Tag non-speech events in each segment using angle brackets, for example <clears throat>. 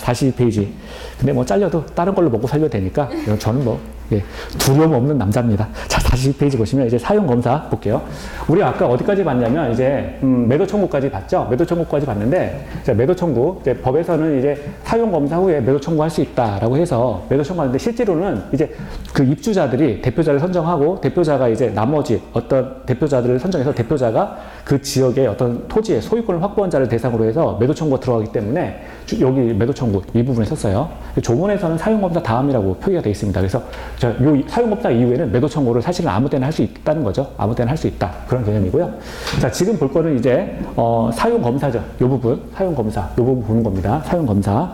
42페이지. 근데 뭐 잘려도 다른 걸로 먹고 살려도 되니까 저는 뭐 예, 두려움 없는 남자입니다. <laughs> 자, 42페이지 보시면 이제 사용 검사 볼게요. 우리 아까 어디까지 봤냐면 이제 음, 매도 청구까지 봤죠. 매도 청구까지 봤는데 자, 매도 청구 이제 법에서는 이제 사용 검사 후에 매도 청구할 수 있다라고 해서 매도 청구하는데 실제로는 이제 그 입주자들이 대표자를 선정하고 대표자가 이제 나머지 어떤 대표자들을 선정해서 대표자가 그 지역의 어떤 토지의 소유권을 확보한 자를 대상으로 해서 매도 청구가 들어가기 때문에 주- 여기 매도 청구 이 부분에 썼어요. 조문에서는 사용 검사 다음이라고 표기가 되어 있습니다. 그래서 자, 요 사용 검사 이후에는 매도 청구를 사실은 아무 때나 할 수 있다는 거죠. 아무 때나 할 수 있다. 그런 개념이고요. 자, 지금 볼 거는 이제 어, 사용 검사죠. 요 부분 사용 검사. 요 부분 보는 겁니다. 사용 검사.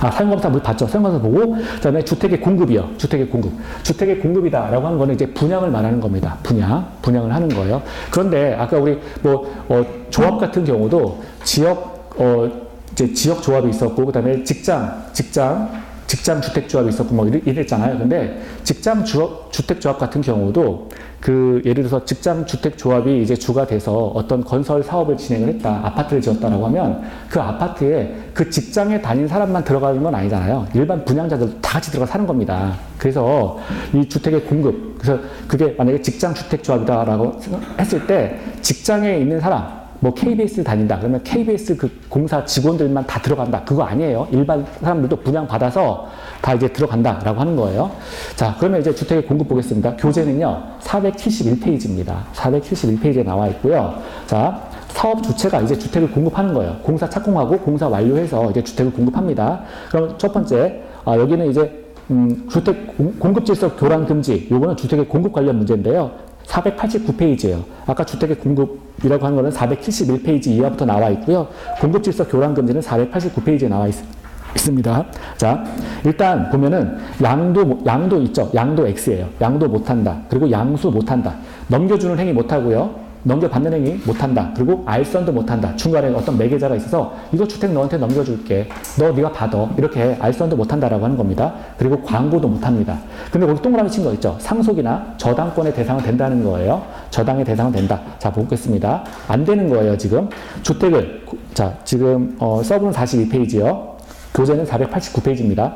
아, 사용검사 물 봤죠? 사용검사 보고, 그 다음에 주택의 공급이요. 주택의 공급. 주택의 공급이다라고 하는 거는 이제 분양을 말하는 겁니다. 분양. 분양을 하는 거예요. 그런데 아까 우리 뭐, 어, 조합 같은 경우도 지역, 어, 이제 지역 조합이 있었고, 그 다음에 직장, 직장, 직장 주택 조합이 있었고, 뭐 이랬- 이랬잖아요. 근데 직장 주, 주택 조합 같은 경우도 그 예를 들어서 직장 주택 조합이 이제 주가 돼서 어떤 건설 사업을 진행을 했다. 아파트를 지었다라고 하면 그 아파트에 그 직장에 다닌 사람만 들어가는 건 아니잖아요. 일반 분양자들 다 같이 들어가 사는 겁니다. 그래서 이 주택의 공급, 그래서 그게 만약에 직장 주택 조합이다라고 했을 때 직장에 있는 사람, 뭐 KBS 다닌다. 그러면 KBS 그 공사 직원들만 다 들어간다. 그거 아니에요. 일반 사람들도 분양 받아서 다 이제 들어간다라고 하는 거예요. 자, 그러면 이제 주택의 공급 보겠습니다. 교재는요, 471페이지입니다. 471페이지에 나와 있고요. 자, 사업 주체가 이제 주택을 공급하는 거예요. 공사 착공하고 공사 완료해서 이제 주택을 공급합니다. 그럼 첫 번째, 아, 여기는 이제 음, 주택 공- 공급 질서 교란 금지. 요거는 주택의 공급 관련 문제인데요. 489페이지예요. 아까 주택의 공급이라고 하는 거는 471페이지 이하부터 나와 있고요. 공급 질서 교란 금지는 489페이지에 나와 있, 있습니다. 자, 일단 보면은 양도 못- 양도 있죠. 양도 X예요. 양도 못한다. 그리고 양수 못한다. 넘겨주는 행위 못하고요. 넘겨받는 행위 못한다. 그리고 알선도 못한다. 중간에 어떤 매개자가 있어서 이거 주택 너한테 넘겨줄게. 너 네가 받아. 이렇게 알선도 못한다라고 하는 겁니다. 그리고 광고도 못합니다. 근데 거기 동그라미 친 거 있죠. 상속이나 저당권의 대상은 된다는 거예요. 저당의 대상은 된다. 자 보겠습니다. 안 되는 거예요 지금. 주택을 자 지금 어, 서브는 42페이지요. 교재는 489페이지입니다.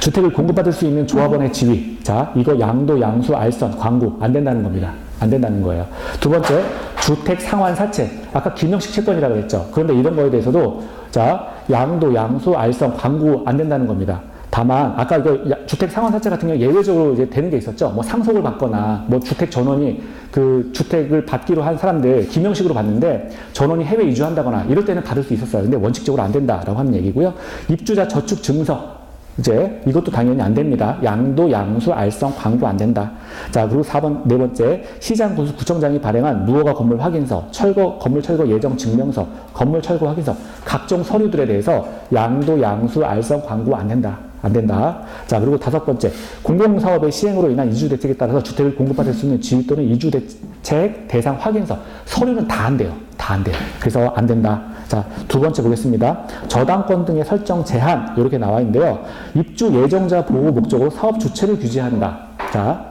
주택을 공급받을 수 있는 조합원의 지위. 자, 이거 양도, 양수, 알선, 광고 안 된다는 겁니다. 안 된다는 거예요. 두 번째, 주택 상환 사채. 아까 김영식 채권이라고 했죠. 그런데 이런 거에 대해서도 자, 양도, 양수, 알선, 광고 안 된다는 겁니다. 다만 아까 이거 야- 주택 상환 사채 같은 경우 예외적으로 이제 되는 게 있었죠. 뭐 상속을 받거나 뭐 주택 전원이 그 주택을 받기로 한 사람들 김영식으로 받는데 전원이 해외 이주한다거나 이럴 때는 받을 수 있었어요. 근데 원칙적으로 안 된다라고 하는 얘기고요. 입주자 저축 증서 이제 이것도 당연히 안 됩니다. 양도, 양수, 알성, 광고 안 된다. 자, 그리고 4번, 네 번째, 시장 군수 구청장이 발행한 무허가 건물 확인서, 철거, 건물 철거 예정 증명서, 건물 철거 확인서, 각종 서류들에 대해서 양도, 양수, 알성, 광고 안 된다. 안 된다. 자, 그리고 다섯 번째, 공공사업의 시행으로 인한 이주대책에 따라서 주택을 공급받을 수 있는 지위 또는 이주대책 대상 확인서, 서류는 다 안 돼요. 다 안 돼요. 그래서 안 된다. 자, 두 번째 보겠습니다. 저당권 등의 설정 제한, 이렇게 나와 있는데요. 입주 예정자 보호 목적으로 사업 주체를 규제한다. 자,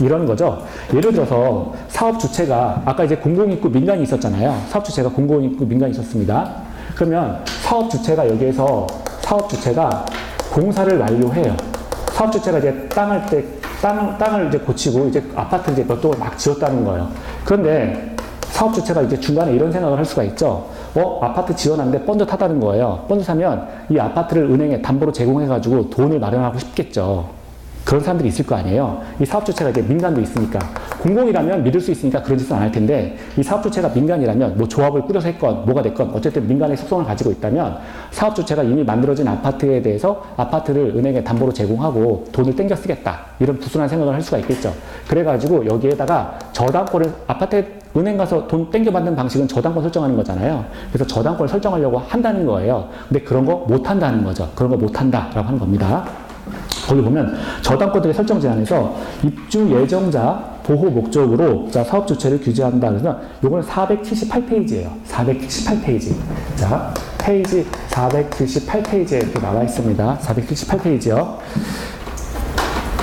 이런 거죠. 예를 들어서 사업 주체가 아까 이제 공공입구 민간이 있었잖아요. 사업 주체가 공공입구 민간이 있었습니다. 그러면 사업 주체가 여기에서 사업 주체가 공사를 완료해요. 사업 주체가 이제 땅을 때 땅, 땅을 이제 고치고 이제 아파트 이제 몇 동을 막 지었다는 거예요. 그런데 사업 주체가 이제 중간에 이런 생각을 할 수가 있죠. 어, 아파트 지어놨는데 뻔듯하다는 거예요. 뻔듯하면 이 아파트를 은행에 담보로 제공해가지고 돈을 마련하고 싶겠죠. 그런 사람들이 있을 거 아니에요. 이 사업 주체가 이제 민간도 있으니까. 공공이라면 믿을 수 있으니까 그런 짓은 안 할 텐데, 이 사업 주체가 민간이라면 뭐 조합을 꾸려서 했건 뭐가 됐건 어쨌든 민간의 속성을 가지고 있다면 사업 주체가 이미 만들어진 아파트에 대해서 아파트를 은행에 담보로 제공하고 돈을 땡겨 쓰겠다. 이런 부순한 생각을 할 수가 있겠죠. 그래가지고 여기에다가 저당권을 아파트 은행 가서 돈 땡겨 받는 방식은 저당권 설정하는 거잖아요. 그래서 저당권을 설정하려고 한다는 거예요. 근데 그런 거 못 한다는 거죠. 그런 거 못 한다라고 하는 겁니다. 거기 보면 저당권들의 설정 제한에서 입주 예정자 보호 목적으로 자 사업 주체를 규제한다. 그래서 요거는 478페이지예요. 478페이지. 자 페이지 478페이지에 이렇게 나와 있습니다. 478페이지요.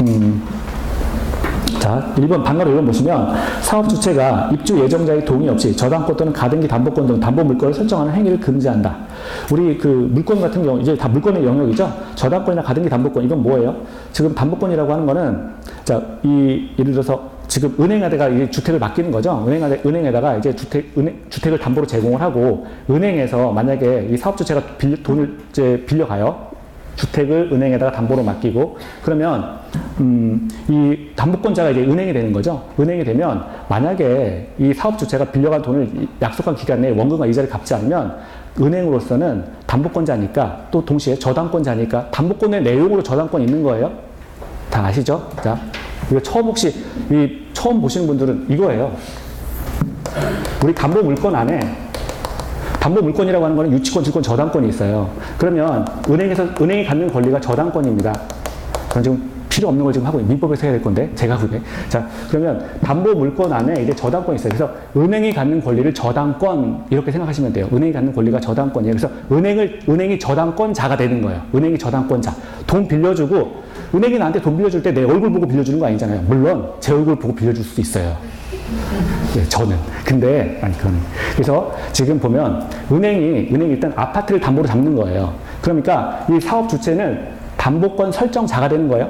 음. 자, 1번 방가로 1번 보시면 사업 주체가 입주 예정자의 동의 없이 저당권 또는 가등기 담보권 등 담보 물건을 설정하는 행위를 금지한다. 우리 그 물권 같은 경우 이제 다 물권의 영역이죠. 저당권이나 가등기 담보권 이건 뭐예요? 지금 담보권이라고 하는 거는 자, 이 예를 들어서 지금 은행에다가 이 주택을 맡기는 거죠. 은행에, 은행에다가 이제 주택, 은행, 주택을 담보로 제공을 하고 은행에서 만약에 이 사업주체가 빌, 돈을 이제 빌려가요. 주택을 은행에다가 담보로 맡기고 그러면 음, 이 담보권자가 이제 은행이 되는 거죠. 은행이 되면 만약에 이 사업 주체가 빌려간 돈을 이 약속한 기간 내에 원금과 이자를 갚지 않으면 은행으로서는 담보권자니까 또 동시에 저당권자니까 담보권의 내용으로 저당권이 있는 거예요. 다 아시죠? 자, 이거 처음 혹시 이 처음 보시는 분들은 이거예요. 우리 담보 물권 안에 담보 물권이라고 하는 거는 유치권, 질권, 저당권이 있어요. 그러면 은행에서 은행이 갖는 권리가 저당권입니다. 그건 지금 필요 없는 걸 지금 하고 민법에서 해야 될 건데 제가 그게 자 그러면 담보 물권 안에 이제 저당권이 있어요. 그래서 은행이 갖는 권리를 저당권 이렇게 생각하시면 돼요. 은행이 갖는 권리가 저당권이에요. 그래서 은행을 은행이 저당권자가 되는 거예요. 은행이 저당권자 돈 빌려주고 은행이 나한테 돈 빌려줄 때 내 얼굴 보고 빌려주는 거 아니잖아요. 물론 제 얼굴 보고 빌려줄 수도 있어요. 네, 저는. 근데, 아니, 그건. 그래서 지금 보면 은행이, 은행이 일단 아파트를 담보로 잡는 거예요. 그러니까 이 사업 주체는 담보권 설정자가 되는 거예요.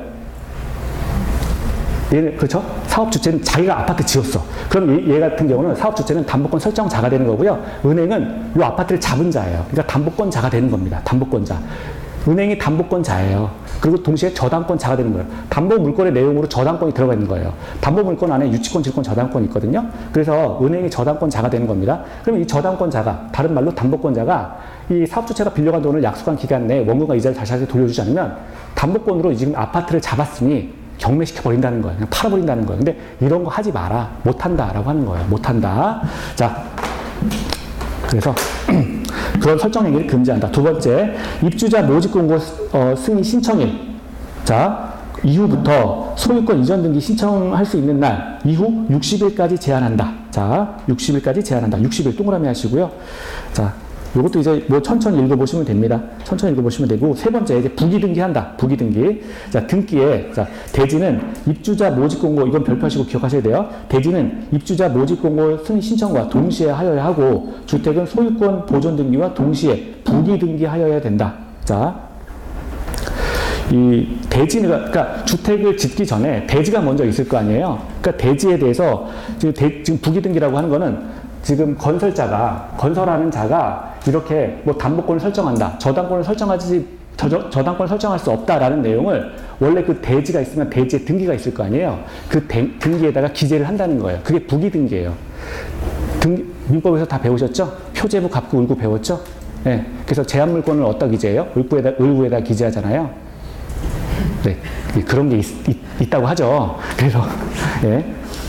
얘는, 그렇죠? 사업 주체는 자기가 아파트 지었어. 그럼 얘, 얘 같은 경우는 사업 주체는 담보권 설정자가 되는 거고요. 은행은 이 아파트를 잡은 자예요. 그러니까 담보권자가 되는 겁니다. 담보권자. 은행이 담보권자예요. 그리고 동시에 저당권자가 되는 거예요. 담보 물권의 내용으로 저당권이 들어가 있는 거예요. 담보 물권 안에 유치권, 질권, 저당권이 있거든요. 그래서 은행이 저당권자가 되는 겁니다. 그럼 이 저당권자가 다른 말로 담보권자가 이 사업주체가 빌려간 돈을 약속한 기간 내에 원금과 이자를 다시 돌려주지 않으면 담보권으로 지금 아파트를 잡았으니 경매시켜 버린다는 거예요. 그냥 팔아 버린다는 거예요. 근데 이런 거 하지 마라. 못 한다라고 하는 거예요. 못 한다. 자, 그래서 <clears throat> 그런 설정 행위를 금지한다. 두 번째, 입주자 모집 공고 어, 승인 신청일. 자, 이후부터 소유권 이전 등기 신청할 수 있는 날 이후 60일까지 제한한다. 자, 60일까지 제한한다. 60일 동그라미 하시고요. 자, 이것도 이제 뭐 천천히 읽어보시면 됩니다. 천천히 읽어보시면 되고 세 번째 이제 부기 등기한다. 부기 등기. 자 등기에 자 대지는 입주자 모집 공고 이건 별표하시고 기억하셔야 돼요. 대지는 입주자 모집 공고 승인 신청과 동시에 하여야 하고 주택은 소유권 보존 등기와 동시에 부기 등기하여야 된다. 자. 이 대지가 그러니까 주택을 짓기 전에 대지가 먼저 있을 거 아니에요. 그러니까 대지에 대해서 지금, 대, 지금 부기 등기라고 하는 거는 지금 건설자가 건설하는 자가 이렇게 뭐 담보권을 설정한다, 저당권을 설정하지 저, 저, 저당권을 설정할 수 없다라는 내용을 원래 그 대지가 있으면 대지에 등기가 있을 거 아니에요. 그 대, 등기에다가 기재를 한다는 거예요. 그게 부기 등기예요. 등, 민법에서 다 배우셨죠? 표제부, 갑구, 을구 배웠죠? 네. 그래서 제한물권을 어디다 기재해요? 을구에다, 을구에다 기재하잖아요. 네. 그런 게 있, 다고 하죠. 그래서, 예.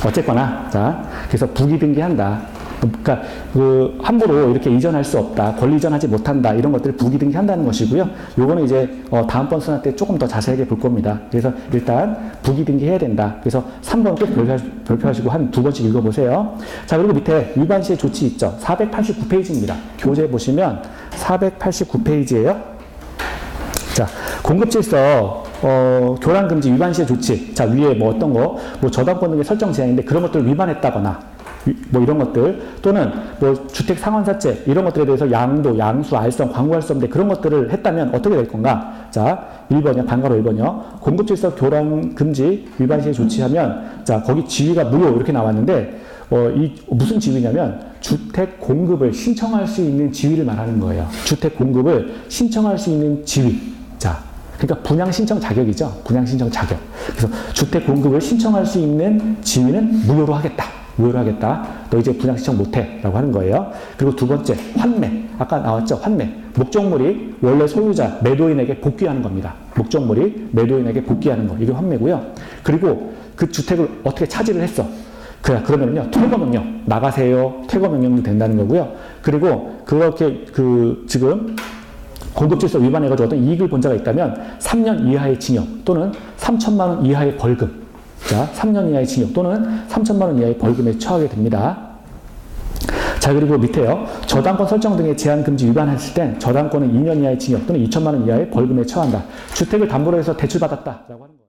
어쨌거나, 자. 그래서 부기 등기한다. 그러니까 그 함부로 이렇게 이전할 수 없다, 권리 이전하지 못한다 이런 것들을 부기 등기한다는 것이고요. 요거는 이제 어 다음번 수업 때 조금 더 자세하게 볼 겁니다. 그래서 일단 부기 등기해야 된다. 그래서 3번 꼭 별표하시고 한 두 번씩 읽어보세요. 자 그리고 밑에 위반 시의 조치 있죠. 489페이지입니다. 교재 보시면 489페이지예요. 자 공급 질서 어, 교란 금지 위반 시의 조치. 자 위에 뭐 어떤 거, 뭐 저당권 등의 설정 제한인데 그런 것들을 위반했다거나. 뭐 이런 것들 또는 뭐 주택 상환사채 이런 것들에 대해서 양도, 양수, 알성, 광고할 수 없는데 그런 것들을 했다면 어떻게 될 건가? 자, 1번이요. 반가로 1번이요. 공급질서 교란 금지 위반 시에 조치하면 자, 거기 지위가 무효 이렇게 나왔는데 어, 이 무슨 지위냐면 주택 공급을 신청할 수 있는 지위를 말하는 거예요. 주택 공급을 신청할 수 있는 지위. 자, 그러니까 분양 신청 자격이죠. 분양 신청 자격. 그래서 주택 공급을 신청할 수 있는 지위는 무효로 하겠다. 무효로 하겠다. 너 이제 분양 신청 못해. 라고 하는 거예요. 그리고 두 번째, 환매. 아까 나왔죠? 환매. 목적물이 원래 소유자, 매도인에게 복귀하는 겁니다. 목적물이 매도인에게 복귀하는 거. 이게 환매고요. 그리고 그 주택을 어떻게 차지를 했어. 그래, 그러면요, 퇴거 명령, 나가세요. 퇴거 명령도 된다는 거고요. 그리고 그렇게 그 지금 공급질서 위반해가지고 어떤 이익을 본 자가 있다면 3년 이하의 징역 또는 3천만 원 이하의 벌금 자, 3년 이하의 징역 또는 3천만 원 이하의 벌금에 처하게 됩니다. 자, 그리고 밑에요. 저당권 설정 등의 제한 금지 위반했을 땐 저당권은 2년 이하의 징역 또는 2천만 원 이하의 벌금에 처한다. 주택을 담보로 해서 대출받았다라고 하는 거예요.